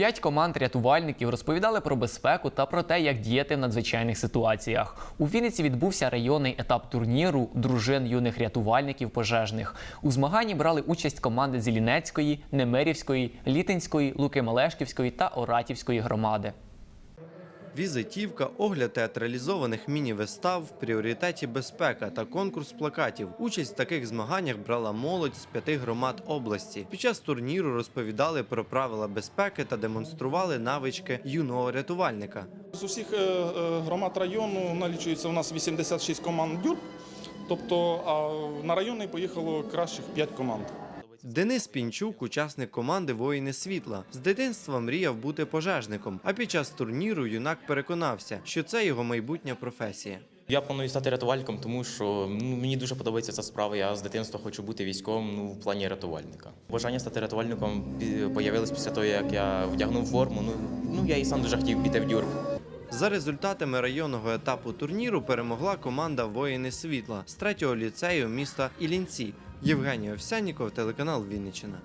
П'ять команд рятувальників розповідали про безпеку та про те, як діяти в надзвичайних ситуаціях. У Вінниці відбувся районний етап турніру дружин юних рятувальників пожежних. У змаганні брали участь команди Зілінецької, Немирівської, Літинської, Луки Малешківської та Оратівської громади. Візитівка, огляд театралізованих міні-вистав, в пріоритеті безпека та конкурс плакатів. Участь в таких змаганнях брала молодь з п'яти громад області. Під час турніру розповідали про правила безпеки та демонстрували навички юного рятувальника. З усіх е, е, громад району налічується у нас 86 команд дюр. Тобто на районний поїхало кращих 5 команд. Денис Пінчук, учасник команди Воїни світла, з дитинства мріяв бути пожежником. А під час турніру юнак переконався, що це його майбутня професія. Я планую стати рятувальником, тому що ну, мені дуже подобається ця справа. Я з дитинства хочу бути військовим ну, в плані рятувальника. Бажання стати рятувальником появилось після того, як я вдягнув форму. Ну, ну я і сам дуже хотів піти в дюр. За результатами районного етапу турніру перемогла команда Воїни світла з третього ліцею міста Іллінці. Євгеній Овсянніков, телеканал Вінниччина.